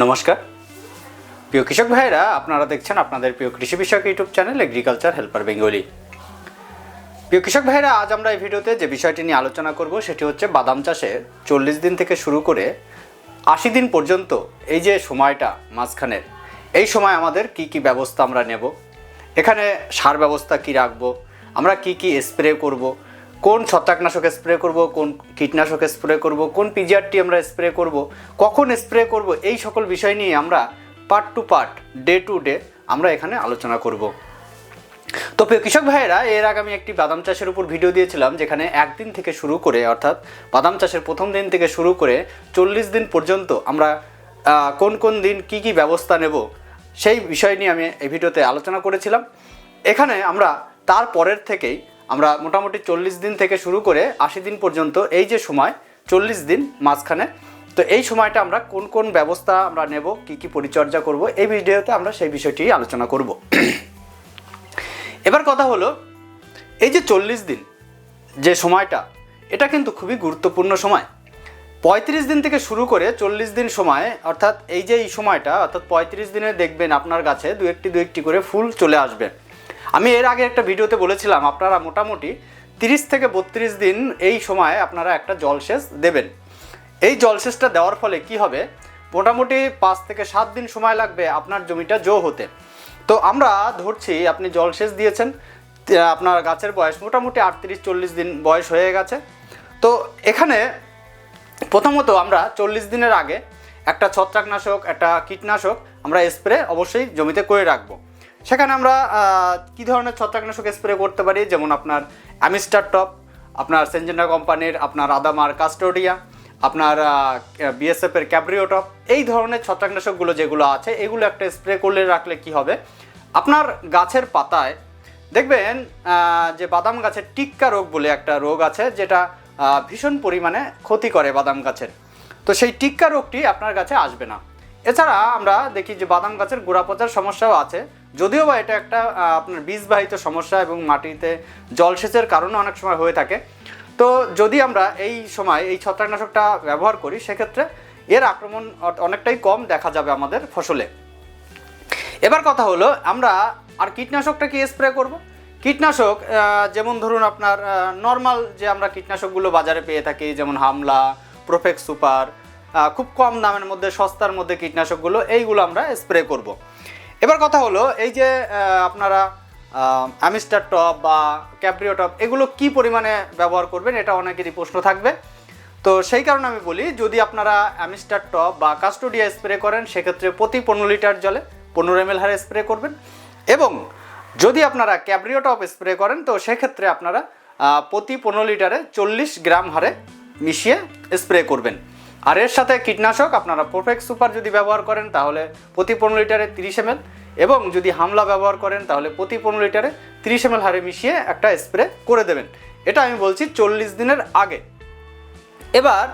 নমস্কার। প্রিয় কৃষক ভাইরা আপনারা দেখছেন আপনাদের প্রিয় কৃষি বিষয়ক YouTube channel agriculture helper Bengali. প্রিয় কৃষক ভাইরা আজ আমরা এই ভিডিওতে যে বিষয়টি নিয়ে আলোচনা করব সেটি হচ্ছে বাদাম চাষে চল্লিশ দিন থেকে শুরু করে আশি দিন পর্যন্ত এই যে সময়টা মাঝখানের এই সময় আমাদের কি কি ব্যবস্থা আমরা নেব, এখানে সার ব্যবস্থা কি রাখব, আমরা কি কি স্প্রে করব কোন ছত্রাকনাশক স্প্রে করব, কোন কীটনাশক স্প্রে করব, কোন পিজিআরটি আমরা স্প্রে করব, কখন স্প্রে করব, এই সকল বিষয় নিয়ে আমরা part two part day to day আমরা এখানে আলোচনা করব। তো প্রিয় কৃষক ভাইয়েরা, এর আগে আমি একটি বাদাম চাষের উপর ভিডিও দিয়েছিলাম, যেখানে একদিন থেকে শুরু করে, অর্থাৎ বাদাম চাষের প্রথম দিন থেকে শুরু করে চল্লিশ দিন পর্যন্ত আমরা কোন কোন দিন কি কি ব্যবস্থা নেব, সেই বিষয় নিয়ে আমি এই ভিডিওতে আলোচনা করেছিলাম। এখানে আমরা তার পরের থেকেই আমরা মোটামুটি চল্লিশ দিন থেকে শুরু করে আশি দিন পর্যন্ত এই যে সময়, চল্লিশ দিন মাঝখানে, তো এই সময়টা আমরা কোন কোন ব্যবস্থা আমরা নেব, কি কি পরিচর্যা করব, এই ভিডিওতে আমরা সেই বিষয়টি আলোচনা করব। এবার কথা হলো, এই যে চল্লিশ দিন যে সময়টা, এটা কিন্তু খুবই গুরুত্বপূর্ণ সময়। পঁয়ত্রিশ দিন থেকে শুরু করে চল্লিশ দিন সময়, অর্থাৎ এই যে এই সময়টা, অর্থাৎ পঁয়ত্রিশ দিনে দেখবেন আপনার গাছে দু একটি দু একটি করে ফুল চলে আসবে। আমি এর আগে একটা ভিডিওতে বলেছিলাম, আপনারা মোটামুটি তিরিশ থেকে বত্রিশ দিন এই সময় আপনারা একটা জলসেচ দেবেন। এই জলসেচটা দেওয়ার ফলে কি হবে? মোটামুটি পাঁচ থেকে সাত দিন সময় লাগবে আপনার জমিটা জো হতে। তো আমরা ধরছি, আপনি জলসেচ দিয়েছেন আপনার গাছের বয়স মোটামুটি আটত্রিশ চল্লিশ দিন বয়স হয়ে গেছে। তো এখানে প্রথমত আমরা চল্লিশ দিনের আগে একটা ছত্রাকনাশক, একটা কীটনাশক আমরা স্প্রে অবশ্যই জমিতে করে রাখব। সেখানে আমরা কী ধরনের ছত্রাকনাশক স্প্রে করতে পারি? যেমন আপনার অ্যামিস্টার টপ, আপনার সেঞ্জেনা কোম্পানির, আপনার আদামার কাস্টোডিয়া, আপনার বিএসএফ এর ক্যাব্রিওটপ এই ধরনের ছত্রাকনাশকগুলো যেগুলো আছে, এগুলো একটা স্প্রে করলে রাখলে কি হবে? আপনার গাছের পাতায়, দেখবেন যে বাদাম গাছের টিক্কা রোগ বলে একটা রোগ আছে, যেটা ভীষণ পরিমাণে ক্ষতি করে বাদাম গাছের। তো সেই টিক্কা রোগটি আপনার গাছে আসবে না। এছাড়া আমরা দেখি যে বাদাম গাছের গোড়া পচার সমস্যাও আছে। যদিও বা এটা একটা আপনার বীজবাহিত সমস্যা এবং মাটিতে জলসেচের কারণে অনেক সময় হয়ে থাকে। তো যদি আমরা এই সময় এই ছত্রাকনাশকটা ব্যবহার করি, সেক্ষেত্রে এর আক্রমণ অনেকটাই কম দেখা যাবে আমাদের ফসলে। এবার কথা হলো, আমরা আর কীটনাশকটা কি স্প্রে করব? কীটনাশক যেমন ধরুন আপনার নর্মাল যে আমরা কীটনাশকগুলো বাজারে পেয়ে থাকি, যেমন হামলা প্রোফেক্স সুপার খুব কম দামের মধ্যে, সস্তার মধ্যে কীটনাশকগুলো, এইগুলো আমরা স্প্রে করব। এবার কথা হলো, এই যে আপনারা অ্যামিস্টার টপ বা ক্যাপ্রিও টপ এগুলো কি পরিমাণে ব্যবহার করবেন, এটা অনেকেরই প্রশ্ন থাকবে। তো সেই কারণে আমি বলি, যদি আপনারা অ্যামিস্টার টপ বা কাস্টোডিয়া স্প্রে করেন, সেক্ষেত্রে প্রতি পনেরো লিটার জলে পনেরো এম হারে স্প্রে করবেন। এবং যদি আপনারা ক্যাব্রিও টপ স্প্রে করেন, তো সেক্ষেত্রে আপনারা প্রতি পনেরো লিটারে চল্লিশ গ্রাম হারে মিশিয়ে স্প্রে করবেন। আর এর সাথে কীটনাশক, আপনারা পারফেক্ট সুপার যদি ব্যবহার করেন, তাহলে প্রতি পনেরো লিটারে তিরিশ এম এবং যদি হামলা ব্যবহার করেন, তাহলে প্রতি পনেরো লিটারে তিরিশ এম হারে মিশিয়ে একটা স্প্রে করে দেবেন। এটা আমি বলছি চল্লিশ দিনের আগে। এবার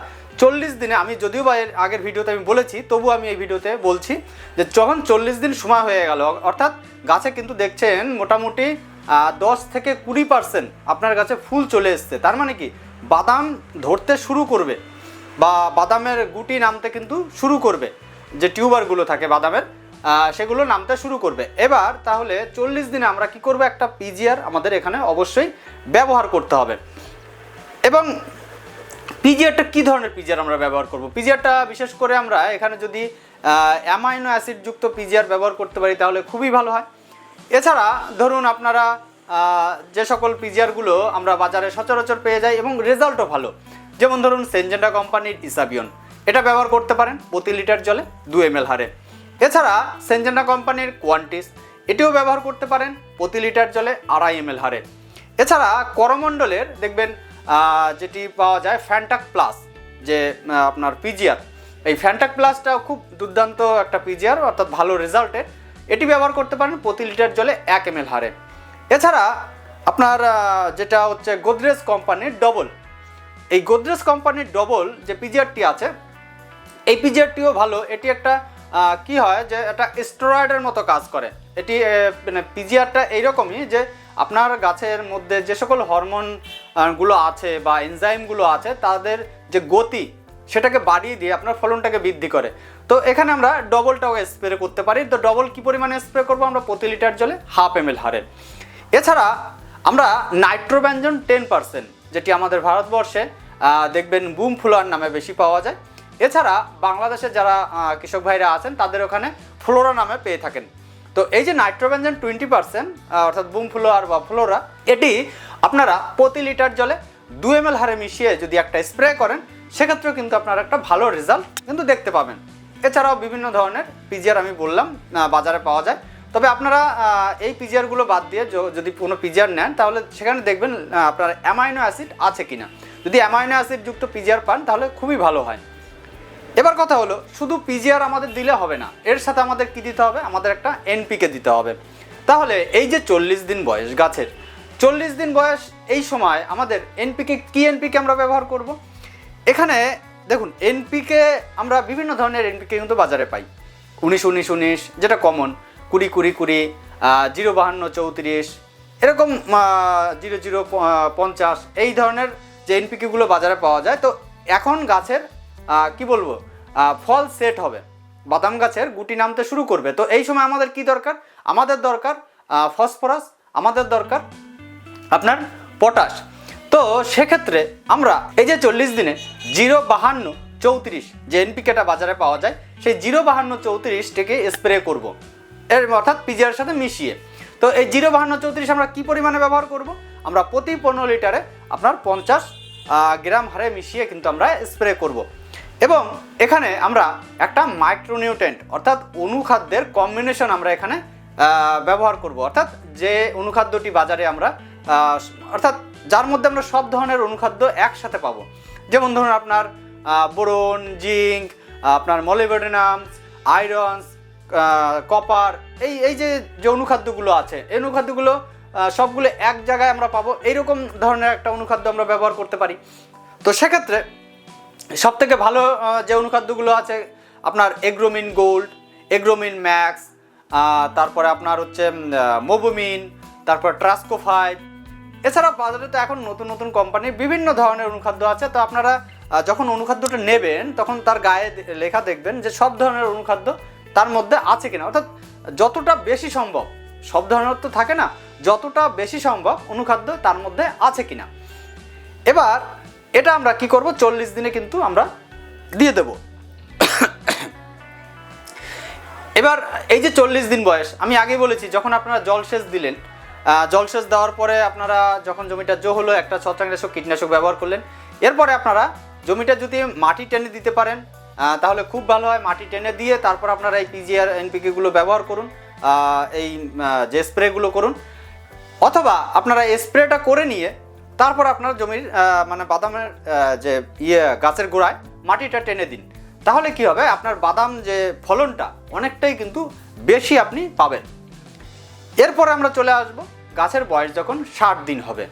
চল্লিশ দিনে, আমি যদিও বা এর আগের ভিডিওতে আমি বলেছি, তবু আমি এই ভিডিওতে বলছি যে যখন চল্লিশ দিন সময় হয়ে গেল, অর্থাৎ গাছে কিন্তু দেখছেন মোটামুটি দশ থেকে কুড়ি পার্সেন্ট আপনার গাছে ফুল চলে এসছে। তার মানে কি? বাদাম ধরতে শুরু করবে। বা বাদামের গুটি নামতে কিন্তু শুরু করবে, যে টিউবারগুলো থাকে বাদামের সেগুলো নামতে শুরু করবে। এবার তাহলে চল্লিশ দিনে আমরা কি করব? একটা পিজিআর আমাদের এখানে অবশ্যই ব্যবহার করতে হবে। এবং পিজিআরটা কী ধরনের পিজিআর আমরা ব্যবহার করব? পিজিআরটা বিশেষ করে আমরা এখানে যদি অ্যামাইনো অ্যাসিড যুক্ত পিজিআর ব্যবহার করতে পারি তাহলে খুবই ভালো হয়। এছাড়া ধরুন আপনারা যে সকল পিজিআরগুলো আমরা বাজারে সচরাচর পেয়ে যাই এবং রেজাল্টও ভালো। যেমন ধরুন সেনজেন্ডা কোম্পানির ইসাবিয়ন। এটা ব্যবহার করতে পারেন প্রতি লিটার জলে দু এম হারে। এছাড়া সেনজেন্ডা কোম্পানির কোয়ান্টিস, এটিও ব্যবহার করতে পারেন প্রতি লিটার জলে আড়াই এম হারে। এছাড়া করমণ্ডলের দেখবেন যেটি পাওয়া যায় ফ্যান্টাক প্লাস, যে আপনার পিজিআর। এই ফ্যান্টাক প্লাসটাও খুব দুর্দান্ত একটা পিজিআর, অর্থাৎ ভালো রেজাল্টের এটি ব্যবহার করতে পারেন প্রতি লিটার জলে এক এম হারে। এছাড়া আপনার যেটা হচ্ছে গোদরেজ কোম্পানির ডবল এই গোদরেজ কোম্পানির ডবল যে পিজিআরটি আছে, এই পিজিআরটিও ভালো। এটি একটা কি হয় যে এটা স্টেরয়েডের মতো কাজ করে। এটি মানে পিজিআরটা এইরকমই যে আপনার গাছের মধ্যে যে সকল হরমোনগুলো আছে বা এনজাইমগুলো আছে, তাদের যে গতি, সেটাকে বাড়িয়ে দিয়ে আপনার ফলনটাকে বৃদ্ধি করে। তো এখানে আমরা ডবলটাও স্প্রে করতে পারি। তো ডবল কি পরিমাণে স্প্রে করব আমরা? প্রতি লিটার জলে হাফ এম এল হারে। এছাড়া আমরা নাইট্রোব্যাঞ্জন টেন পার্সেন্ট যেটি আমাদের ভারতবর্ষে দেখবেন বুম ফুলার নামে বেশি পাওয়া যায়। এছাড়া বাংলাদেশে যারা কৃষক ভাইরা আছেন, তাদের ওখানে ফ্লোরা নামে পেয়ে থাকেন। তো এই যে নাইট্রোবেঞ্জন টোয়েন্টি পার্সেন্ট অর্থাৎ বুম ফ্লোয়ার বা ফ্লোরা, এটি আপনারা প্রতি লিটার জলে দু এম হারে মিশিয়ে যদি একটা স্প্রে করেন, সেক্ষেত্রেও কিন্তু আপনারা একটা ভালো রেজাল্ট কিন্তু দেখতে পাবেন। এছাড়াও বিভিন্ন ধরনের, পিজিআর আমি বললাম বাজারে পাওয়া যায়। তবে আপনারা এই পিজিআরগুলো বাদ দিয়ে যদি কোনো পিজিআর নেন, তাহলে সেখানে দেখবেন আপনার অ্যামাইনো অ্যাসিড আছে কি না যদি অ্যামাইনো অ্যাসিড যুক্ত পিজিআর পান, তাহলে খুবই ভালো হয়। এবার কথা হলো, শুধু পিজিআর আমাদের দিলে হবে না, এর সাথে আমাদের কি দিতে হবে? আমাদের একটা এনপিকে দিতে হবে। তাহলে এই যে চল্লিশ দিন বয়স গাছের, চল্লিশ দিন বয়স এই সময় আমাদের এনপিকে কি এনপিকে আমরা ব্যবহার করব? এখানে দেখুন এনপিকে আমরা বিভিন্ন ধরনের এনপিকে কিন্তু বাজারে পাই। উনিশ উনিশ উনিশ, যেটা কমন কুড়ি কুড়ি কুড়ি জিরো বাহান্ন চৌত্রিশ, এরকম জিরো জিরো পঞ্চাশ, এই ধরনের যে এনপিকেগুলো বাজারে পাওয়া যায়। তো এখন গাছের কি বলব ফল সেট হবে। বাদাম গাছের গুটি নামতে শুরু করবে। তো এই সময় আমাদের কি দরকার? আমাদের দরকার ফসফরাস, আমাদের দরকার আপনার পটাশ। তো সেক্ষেত্রে আমরা এই যে চল্লিশ দিনে জিরো বাহান্ন চৌত্রিশ যে এনপিকেটা বাজারে পাওয়া যায়, সেই জিরো বাহান্ন চৌত্রিশটাকে স্প্রে করব। এর অর্থাৎ পিজিআর সাথে মিশিয়ে। তো এই জিরো বাহান্ন চৌত্রিশ আমরা কী পরিমাণে ব্যবহার করব? আমরা প্রতি পনেরো লিটারে আপনার পঞ্চাশ গ্রাম হারে মিশিয়ে কিন্তু আমরা স্প্রে করব। এবং এখানে আমরা একটা মাইক্রোনিউট্রেন্ট অর্থাৎ অনুখাদ্যের কম্বিনেশন আমরা এখানে ব্যবহার করব। অর্থাৎ যে অনুখাদ্যটি বাজারে আমরা অর্থাৎ যার মধ্যে আমরা সব ধরনের অনুখাদ্য একসাথে পাবো। যেমন ধরুন আপনার বোরন, জিঙ্ক, আপনার মলিবেডেনামস আয়রনস কপার, এই এই যে যে অনুখাদ্যগুলো আছে, এই অনুখাদ্যগুলো সবগুলো এক জায়গায় আমরা পাবো, এইরকম ধরনের একটা অনুখাদ্য আমরা ব্যবহার করতে পারি। তো সেক্ষেত্রে সব থেকে ভালো যে অনুখাদ্যগুলো আছে, আপনার এগ্রোমিন গোল্ড, এগ্রোমিন ম্যাক্স তারপরে আপনার হচ্ছে মোবোমিন, তারপর ট্রাস্কোফাইভ এছাড়া বাজারে তো এখন নতুন নতুন কোম্পানির বিভিন্ন ধরনের অনুখাদ্য আছে। তো আপনারা যখন অনুখাদ্যটা নেবেন, তখন তার গায়ে লেখা দেখবেন যে সব ধরনের অনুখাদ্য তার মধ্যে আছে কিনা? অর্থাৎ যতটা বেশি সম্ভব, সব ধরনের তো থাকে না, যতটা বেশি সম্ভব অনুখাদ্য তার মধ্যে আছে কিনা? এবার এটা আমরা কি করব? চল্লিশ দিনে কিন্তু আমরা দিয়ে দেব। এবার এই যে চল্লিশ দিন বয়স, আমি আগে বলেছি, যখন আপনারা জলসেচ দিলেন জলসেচ দেওয়ার পরে আপনারা যখন জমিটা জো হলো, একটা ছত্রাকনাশক কীটনাশক ব্যবহার করলেন, এরপরে আপনারা জমিটা যদি মাটি টেনে দিতে পারেন তাহলে খুব ভালো হয়, মাটি টেনে দিয়ে তারপর আপনারা এই পিজিআর এনপিকেগুলো ব্যবহার করুন এই যে স্প্রেগুলো করুন। অথবা আপনারা স্প্রেটা করে নিয়ে তারপর আপনার জমির মানে বাদামের যে ইয়ে গাছের গোড়ায় মাটিটা টেনে দিন। তাহলে কি হবে? আপনার বাদাম যে ফলনটা অনেকটাই কিন্তু বেশি আপনি পাবেন। এরপরে আমরা চলে আসব, গাছের বয়স যখন ষাট দিন হবে।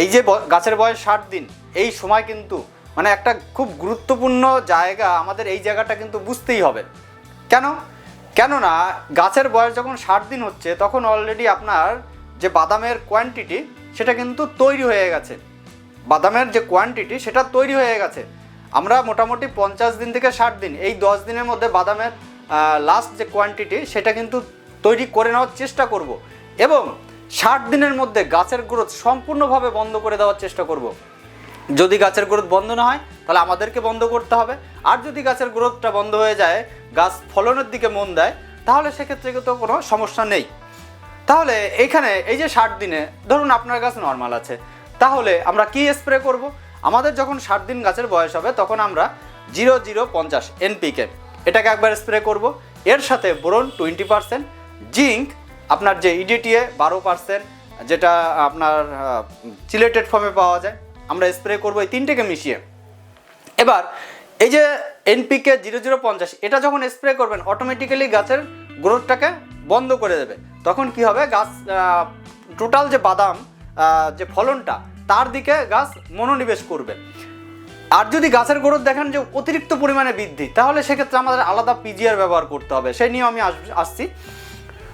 এই যে গাছের বয়স ষাট দিন, এই সময় কিন্তু মানে একটা খুব গুরুত্বপূর্ণ জায়গা আমাদের এই জায়গাটা কিন্তু বুঝতেই হবে। কেন? কেননা গাছের বয়স যখন ষাট দিন হচ্ছে, তখন অলরেডি আপনার যে বাদামের কোয়ান্টিটি সেটা কিন্তু তৈরি হয়ে গেছে। বাদামের যে কোয়ান্টিটি সেটা তৈরি হয়ে গেছে। আমরা মোটামুটি পঞ্চাশ দিন থেকে ষাট দিন, এই দশ দিনের মধ্যে বাদামের লাস্ট যে কোয়ান্টিটি সেটা কিন্তু তৈরি করে নেওয়ার চেষ্টা করব। এবং ষাট দিনের মধ্যে গাছের গ্রোথ সম্পূর্ণভাবে বন্ধ করে দেওয়ার চেষ্টা করব। যদি গাছের গ্রোথ বন্ধ না হয়, তাহলে আমাদেরকে বন্ধ করতে হবে। আর যদি গাছের গ্রোথটা বন্ধ হয়ে যায়, গাছ ফলনের দিকে মন দেয়, তাহলে সেক্ষেত্রে কিন্তু কোনো সমস্যা নেই। তাহলে এইখানে এই যে ষাট দিনে, ধরুন আপনার গাছ নর্মাল আছে, তাহলে আমরা কি স্প্রে করব? আমাদের যখন ষাট দিন গাছের বয়স হবে, তখন আমরা জিরো জিরো পঞ্চাশ এনপিকে এটাকে একবার স্প্রে করব। এর সাথে বোরন টোয়েন্টি পার্সেন্ট, জিঙ্ক আপনার যে E ইডিটিএ বারো পার্সেন্ট, যেটা আপনার চিলেটেড ফর্মে পাওয়া যায় আমরা স্প্রে করব এই তিনটেকে মিশিয়ে। এবার, এই যে এনপিকে জিরো জিরো পঞ্চাশ, এটা যখন স্প্রে করবেন অটোমেটিক্যালি গাছের গ্রোথটাকে বন্ধ করে দেবে। তখন কি হবে? গাছ টোটাল যে বাদাম যে ফলনটা, তার দিকে গাছ মনোনিবেশ করবে। আর যদি গাছের গ্রোথ দেখেন যে অতিরিক্ত পরিমাণে বৃদ্ধি, তাহলে সেক্ষেত্রে আমাদের আলাদা পিজিআর ব্যবহার করতে হবে। সেই নিয়ে আমি আস- আসছি।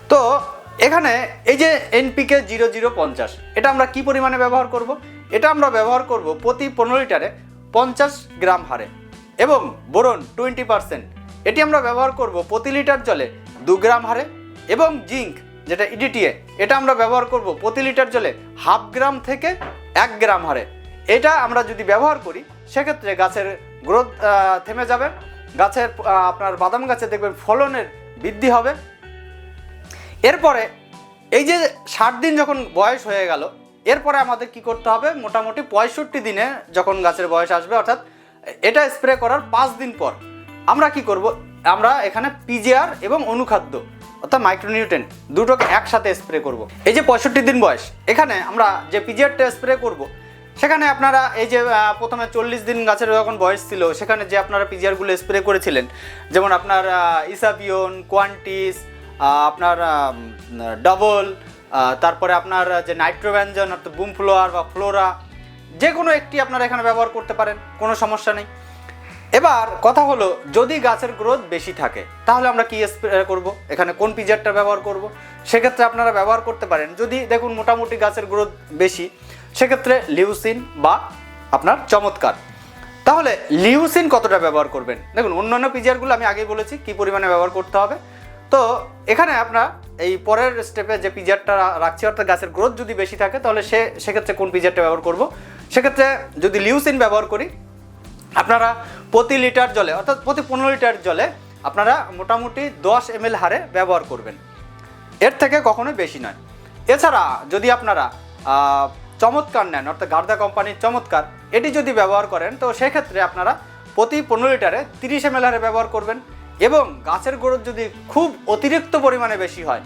তো, এখানে এই যে এনপিকে জিরো জিরো পঞ্চাশ, এটা আমরা কি পরিমাণে ব্যবহার করব? এটা আমরা ব্যবহার করব প্রতি পনেরো লিটারে পঞ্চাশ গ্রাম হারে। এবং বোরন টোয়েন্টি পার্সেন্ট এটি আমরা ব্যবহার করব প্রতি লিটার জলে দু গ্রাম হারে এবং জিঙ্ক, যেটা ইডিটিএ এটা আমরা ব্যবহার করব প্রতি লিটার জলে হাফ গ্রাম থেকে এক গ্রাম হারে। এটা আমরা যদি ব্যবহার করি, সেক্ষেত্রে গাছের গ্রোথ থেমে যাবে। গাছের আপনার বাদাম গাছে দেখবেন ফলনের বৃদ্ধি হবে। এরপরে এই যে ষাট দিন যখন বয়স হয়ে গেল এরপরে আমাদের কি করতে হবে? মোটামুটি পঁয়ষট্টি দিনে যখন গাছের বয়স আসবে, অর্থাৎ এটা স্প্রে করার পাঁচ দিন পর, আমরা কি করব? আমরা এখানে পিজিআর এবং অনুখাদ্য, অর্থাৎ মাইক্রোনিউট্রেন দুটোকে একসাথে স্প্রে করব। এই যে পঁয়ষট্টি দিন বয়স, এখানে আমরা যে পিজিআরটা স্প্রে করব, সেখানে আপনারা এই যে প্রথমে চল্লিশ দিন গাছের যখন বয়স ছিল, সেখানে যে আপনারা পিজিআরগুলো স্প্রে করেছিলেন, যেমন আপনার ইসাবিয়ন কোয়ান্টিস আপনার ডবল তারপরে আপনার যে নাইট্রোভ্যাঞ্জন অর্থাৎ বুম ফ্লোয়ার বা ফ্লোরা যে কোনো একটি আপনারা এখানে ব্যবহার করতে পারেন, কোনো সমস্যা নেই। এবার কথা হলো, যদি গাছের গ্রোথ বেশি থাকে, তাহলে আমরা কি স্প্রে করব? এখানে কোন পিজারটা ব্যবহার করব? সেক্ষেত্রে আপনারা ব্যবহার করতে পারেন। যদি দেখুন মোটামুটি গাছের গ্রোথ বেশি, সেক্ষেত্রে লিউসিন বা আপনার চমৎকার। তাহলে লিউসিন কতটা ব্যবহার করবেন? দেখুন, অন্যান্য পিজারগুলো আমি আগেই বলেছি, কি পরিমাণে ব্যবহার করতে হবে? তো এখানে আপনার এই পরের স্টেপে যে পিজারটা রাখছি, অর্থাৎ গাছের গ্রোথ যদি বেশি থাকে, তাহলে সে, সেক্ষেত্রে কোন পিজারটা ব্যবহার করব? সেক্ষেত্রে যদি লিউসিন ব্যবহার করি, আপনারা প্রতি লিটার জলে, অর্থাৎ প্রতি পনেরো লিটার জলে আপনারা মোটামুটি দশ এম হারে ব্যবহার করবেন। এর থেকে কখনোই বেশি নয়। এছাড়া যদি আপনারা চমৎকার নেন, অর্থাৎ গার্দা কোম্পানির চমৎকার, এটি যদি ব্যবহার করেন, তো সেক্ষেত্রে আপনারা প্রতি পনেরো লিটারে তিরিশ এম হারে ব্যবহার করবেন। এবং গাছের গ্রোথ যদি খুব অতিরিক্ত পরিমাণে বেশি হয়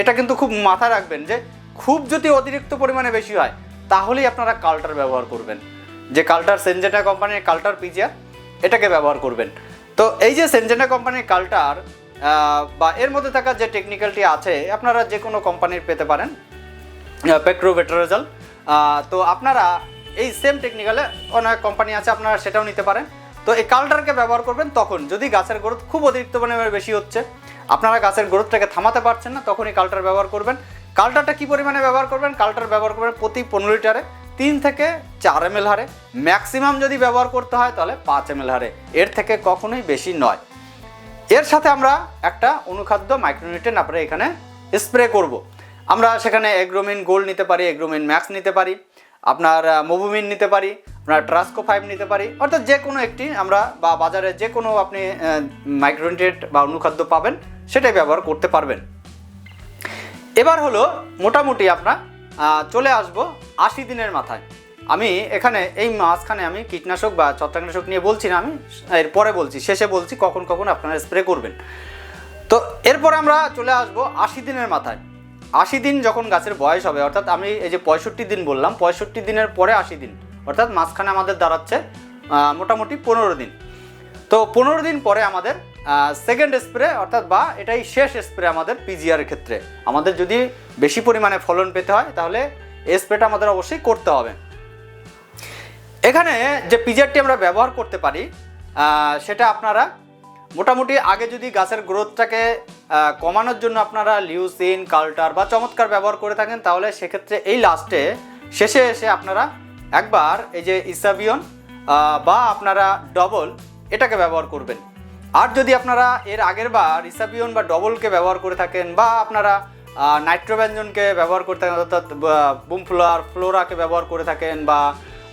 এটা কিন্তু খুব মাথায় রাখবেন যে খুব যদি অতিরিক্ত পরিমাণে বেশি হয়, তাহলেই আপনারা কাল্টার ব্যবহার করবেন। যে কাল্টার সেনজেটা কোম্পানির কাল্টার পিজিয়া, এটাকে ব্যবহার করবেন। তো এই যে সেনজেটা কোম্পানির কাল্টার বা এর মধ্যে থাকা যে টেকনিক্যালটি আছে, আপনারা যে কোনো কোম্পানির পেতে পারেন পেট্রোভেট্রোজল তো আপনারা এই সেম টেকনিক্যালে অনেক কোম্পানি আছে, আপনারা সেটাও নিতে পারেন। তো এই কালটারকে ব্যবহার করবেন তখন। যদি গাছের গ্রোথ খুব অতিরিক্ত পরিমাণে বেশি হচ্ছে, আপনারা গাছের গ্রোথটাকে থামাতে পারছেন না, তখন এই কালটার ব্যবহার করবেন। কালটারটা কি পরিমাণে ব্যবহার করবেন? কালটার ব্যবহার করবেন প্রতি পনেরো লিটারে তিন থেকে চার এম হারে। ম্যাক্সিমাম যদি ব্যবহার করতে হয় তাহলে পাঁচ এম হারে। এর থেকে কখনোই বেশি নয়। এর সাথে আমরা একটা অনুখাদ্য মাইক্রোনিউট্রেন আপনারা এখানে স্প্রে করব। আমরা সেখানে এগ্রোমিন গোল্ড নিতে পারি, এগ্রোমিন ম্যাক্স নিতে পারি, আপনার মোবুমিন নিতে পারি আপনার ট্রাস্কো ফাইভ নিতে পারি। অর্থাৎ যে কোনো একটি আমরা বা বাজারে যে কোনো আপনি মাইক্রোনিউট্রেন্ট বা অনুখাদ্য পাবেন, সেটাই ব্যবহার করতে পারবেন। এবার হলো মোটামুটি আপনার চলে আসব আশি দিনের মাথায়। আমি এখানে এই মাঝখানে আমি কীটনাশক বা ছত্রাকনাশক নিয়ে বলছি না আমি, এর পরে বলছি, শেষে বলছি কখন কখন আপনারা স্প্রে করবেন। তো এরপরে আমরা চলে আসব আশি দিনের মাথায়। আশি দিন যখন গাছের বয়স হবে, অর্থাৎ আমি এই যে পঁয়ষট্টি দিন বললাম, পঁয়ষট্টি দিনের পরে আশি দিন। অর্থাৎ মাঝখানে আমাদের দাঁড়াচ্ছে মোটামুটি পনেরো দিন। তো পনেরো দিন পরে আমাদের সেকেন্ড স্প্রে অর্থাৎ বা এটাই শেষ স্প্রে আমাদের পিজিআর ক্ষেত্রে। আমাদের যদি বেশি পরিমাণে ফলন পেতে হয়, তাহলে এই স্প্রেটা আমাদের অবশ্যই করতে হবে। এখানে যে পিজারটি আমরা ব্যবহার করতে পারি সেটা আপনারা মোটামুটি আগে যদি গাছের গ্রোথটাকে কমানোর জন্য আপনারা লিউসিন কাল্টার বা চমৎকার ব্যবহার করে থাকেন, তাহলে সেক্ষেত্রে এই লাস্টে শেষে এসে আপনারা একবার এই যে ইসাবিয়ন বা আপনারা ডবল এটাকে ব্যবহার করবেন। আর যদি আপনারা এর আগের বার ইসাবিয়ন বা ডবলকে ব্যবহার করে থাকেন, বা আপনারা নাইট্রোব্যঞ্জনকে ব্যবহার করে থাকেন, অর্থাৎ বুম ফ্লোয়ার ফ্লোরাকে ব্যবহার করে থাকেন, বা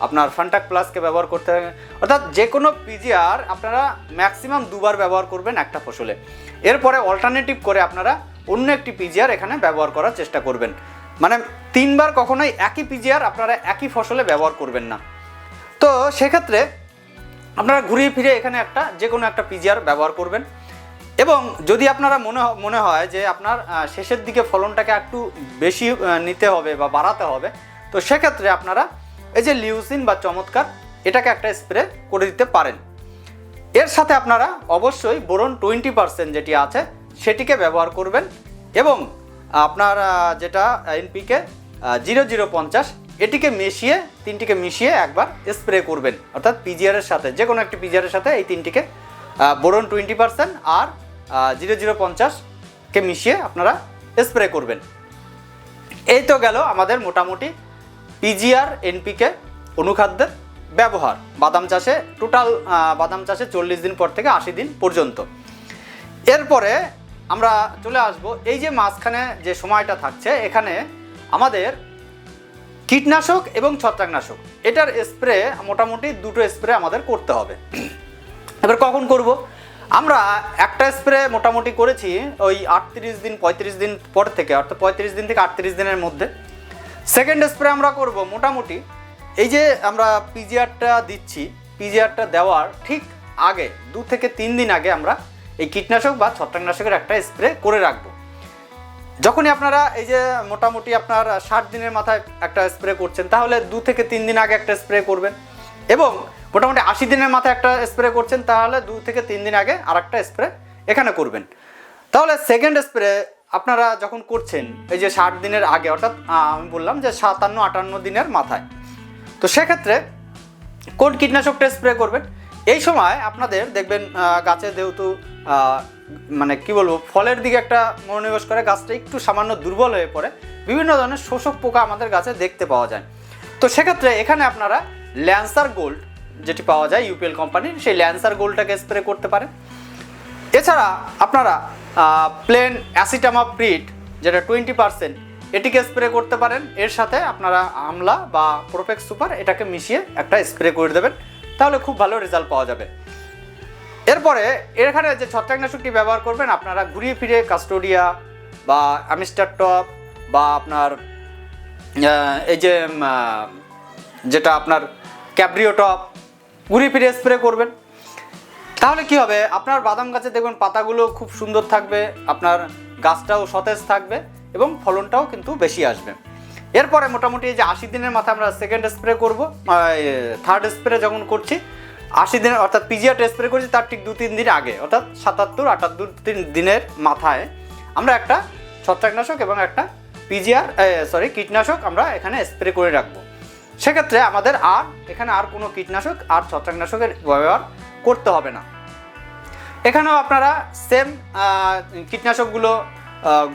আপনার ফান্টাক প্লাসকে ব্যবহার করতে থাকেন, অর্থাৎ যে কোনো পিজিআর আপনারা ম্যাক্সিমাম দুবার ব্যবহার করবেন একটা ফসলে। এরপরে অল্টারনেটিভ করে আপনারা অন্য একটি পিজিআর এখানে ব্যবহার করার চেষ্টা করবেন। মানে তিনবার কখনোই একই পিজিআর আপনারা একই ফসলে ব্যবহার করবেন না। তো সেক্ষেত্রে আপনারা ঘুরিয়ে ফিরে এখানে একটা যে কোনো একটা পিজিআর ব্যবহার করবেন। এবং যদি আপনারা মনে মনে হয় যে আপনার শেষের দিকে ফলনটাকে একটু বেশি নিতে হবে বা বাড়াতে হবে, তো সেক্ষেত্রে আপনারা এই যে লিউসিন বা চমৎকার, এটাকে একটা স্প্রে করে দিতে পারেন। এর সাথে আপনারা অবশ্যই বোরন টোয়েন্টি পার্সেন্ট যেটি আছে, সেটিকে ব্যবহার করবেন এবং আপনার যেটা এনপিকে জিরো জিরো পঞ্চাশ, এটিকে মিশিয়ে, তিনটিকে মিশিয়ে একবার স্প্রে করবেন। অর্থাৎ পিজিআরের সাথে যে কোনো একটি পিজিআরের সাথে এই তিনটিকে বোরন টোয়েন্টি পার্সেন্ট আর জিরো জিরো পঞ্চাশকে মিশিয়ে আপনারা স্প্রে করবেন। এই তো গেল আমাদের মোটামুটি পিজিআর এনপিকে অনুখাদ্যের ব্যবহার। বাদাম চাষে টোটাল বাদাম চাষে চল্লিশ দিন পর থেকে আশি দিন পর্যন্ত। এরপরে আমরা চলে আসব। এই যে মাঝখানে যে সময়টা থাকছে, এখানে আমাদের কীটনাশক এবং ছত্রাকনাশক, এটার স্প্রে মোটামুটি দুটো স্প্রে আমাদের করতে হবে। এবার কখন করব? আমরা একটা স্প্রে মোটামুটি করেছি ওই আটত্রিশ দিন, পঁয়ত্রিশ দিন পর থেকে, অর্থাৎ পঁয়ত্রিশ দিন থেকে আটত্রিশ দিনের মধ্যে। সেকেন্ড স্প্রে আমরা করব মোটামুটি, এই যে আমরা পিজিআরটা দিচ্ছি, পিজিআরটা দেওয়ার ঠিক আগে, দু থেকে তিন দিন আগে আমরা এই কীটনাশক বা ছত্রাকনাশকের একটা স্প্রে করে রাখব। যখনই আপনারা এই যে মোটামুটি আপনার ষাট দিনের মাথায় একটা স্প্রে করছেন, তাহলে দু থেকে তিন দিন আগে একটা স্প্রে করবেন এবং মোটামুটি আশি দিনের মাথায় একটা স্প্রে করছেন, তাহলে দু থেকে তিন দিন আগে আর একটা স্প্রে এখানে করবেন। তাহলে সেকেন্ড স্প্রে আপনারা যখন করছেন, এই যে ষাট দিনের আগে, অর্থাৎ আমি বললাম যে সাতান্ন আটান্ন দিনের মাথায়। তো সেক্ষেত্রে কোন কীটনাশকটা স্প্রে করবেন? এই সময় আপনাদের দেখবেন গাছে যেহেতু মানে কি বলব, ফলের দিকে একটা মনোনিবেশ করে, গাছটা একটু সামান্য দুর্বল হয়ে পড়ে, বিভিন্ন ধরনের শোষক পোকা আমাদের গাছে দেখতে পাওয়া যায়। তো সেক্ষেত্রে এখানে আপনারা ল্যান্সার গোল্ড যেটি পাওয়া যায় ইউপিএল কোম্পানির, সেই ল্যান্সার গোল্ডটাকে স্প্রে করতে পারেন। এছাড়া আপনারা প্লেন অ্যাসিটামা প্রিট, যেটা টোয়েন্টি পার্সেন্ট, এটিকে স্প্রে করতে পারেন। এর সাথে আপনারা আমলা বা প্রোপেক্স সুপার এটাকে মিশিয়ে একটা স্প্রে করে দেবেন। তাহলে খুব ভালো রেজাল্ট পাওয়া যাবে। এরপরে এখানে যে ছত্রাকনাশকটি ব্যবহার করবেন, আপনারা ঘুরিয়ে ফিরে কাস্টোডিয়া বা অ্যামিস্টার টপ বা আপনার এই যে যেটা আপনার ক্যাব্রিও টপ ঘুরিয়ে ফিরে স্প্রে করবেন। তাহলে কি হবে? আপনার বাদাম গাছে দেখবেন পাতাগুলো খুব সুন্দর থাকবে, আপনার গাছটাও সতেজ থাকবে এবং ফলনটাও কিন্তু বেশি আসবে। এরপরে মোটামুটি যে আশি দিনের মাথায় আমরা সেকেন্ড স্প্রে করব থার্ড স্প্রে যখন করছি, আশি দিনের, অর্থাৎ পিজিআর স্প্রে করছি তার ঠিক দু তিন দিন আগে, অর্থাৎ সাতাত্তর, আটাত্তর তিন দিনের মাথায় আমরা একটা ছত্রাকনাশক এবং একটা পিজিআর সরি কীটনাশক আমরা এখানে স্প্রে করে রাখব। সেক্ষেত্রে আমাদের আর, এখানে আর কোনো কীটনাশক আর ছত্রাকনাশকের ব্যবহার করতে হবে না। এখানেও আপনারা সেম কীটনাশকগুলো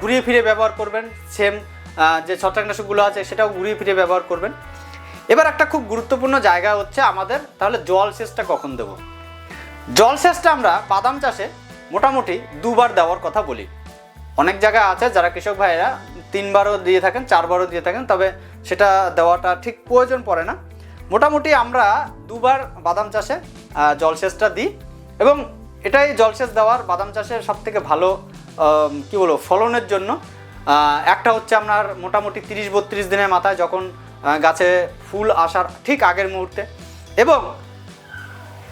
ঘুরিয়ে ফিরে ব্যবহার করবেন সেম যে ছত্রাকনাশকগুলো আছে সেটাও ঘুরিয়ে ফিরে ব্যবহার করবেন। এবার একটা খুব গুরুত্বপূর্ণ জায়গা হচ্ছে আমাদের, তাহলে জল সেচটা কখন দেব? জল সেচটা আমরা বাদাম চাষে মোটামুটি দুবার দেওয়ার কথা বলি। অনেক জায়গায় আছে যারা কৃষক ভাইয়েরা তিনবারও দিয়ে থাকেন, চারবারও দিয়ে থাকেন, তবে সেটা দেওয়াটা ঠিক প্রয়োজন পড়ে না। মোটামুটি আমরা দুবার বাদাম চাষে জলসেচটা দিই এবং এটাই জলসেচ দেওয়ার বাদাম চাষের সব থেকে ভালো কি বলব, ফলনের জন্য। একটা হচ্ছে আপনার মোটামুটি তিরিশ বত্রিশ দিনের মাথায় যখন গাছে ফুল আসার ঠিক আগের মুহূর্তে। এবং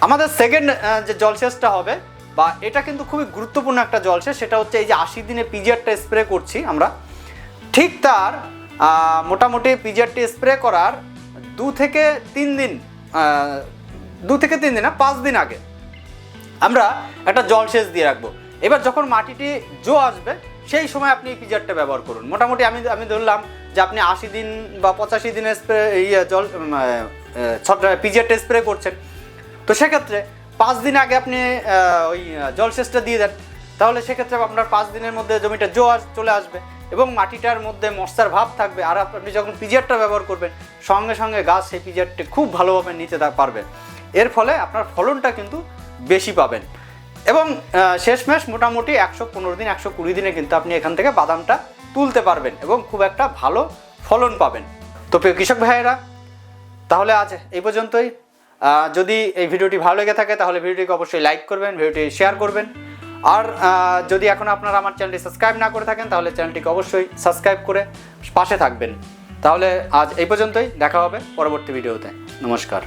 আমাদের সেকেন্ড যে জলসেচটা হবে, বা এটা কিন্তু খুবই গুরুত্বপূর্ণ একটা জলসেচ, সেটা হচ্ছে এই যে আশি দিনে পিজিআরটা স্প্রে করছি আমরা। ঠিক তার মোটামুটি পিজিআরটি স্প্রে করার দু থেকে তিন দিন দু থেকে তিন দিন না, পাঁচ দিন আগে আমরা একটা জলসেচ দিয়ে রাখব। এবার যখন মাটিটি জো আসবে সেই সময় আপনি এই পিজারটা ব্যবহার করুন। মোটামুটি আমি আমি ধরলাম যে আপনি আশি দিন বা পঁচাশি দিনের স্প্রে ইয়ে জল পিজারটা স্প্রে করছেন। তো সেক্ষেত্রে পাঁচ দিন আগে আপনি ওই জলসেচটা দিয়ে দেন। তাহলে সেক্ষেত্রে আপনার পাঁচ দিনের মধ্যে জমিটা জো চলে আসবে এবং মাটিটার মধ্যে মশার ভাব থাকবে। আর আপনি যখন পিজারটা ব্যবহার করবেন, সঙ্গে সঙ্গে গাছ সেই পিজারটি খুব ভালোভাবে নিতে তা- পারবে এর ফলে আপনার ফলনটা কিন্তু বেশি পাবেন। এবং শেষমেশ মোটামুটি একশো পনেরো দিন, একশো কুড়ি দিনে কিন্তু আপনি এখান থেকে বাদামটা তুলতে পারবেন এবং খুব একটা ভালো ফলন পাবেন। তো প্রিয় কৃষক ভাইয়েরা, তাহলে আজ এই পর্যন্তই। যদি এই ভিডিওটি ভালো লেগে থাকে, তাহলে ভিডিওটিকে অবশ্যই লাইক করবেন, ভিডিওটি শেয়ার করবেন। আর যদি এখন আপনারা আমার চ্যানেলটি সাবস্ক্রাইব না করে থাকেন, তাহলে চ্যানেলটিকে অবশ্যই সাবস্ক্রাইব করে পাশে থাকবেন। তাহলে আজ এই পর্যন্তই, দেখা হবে পরবর্তী ভিডিওতে। নমস্কার।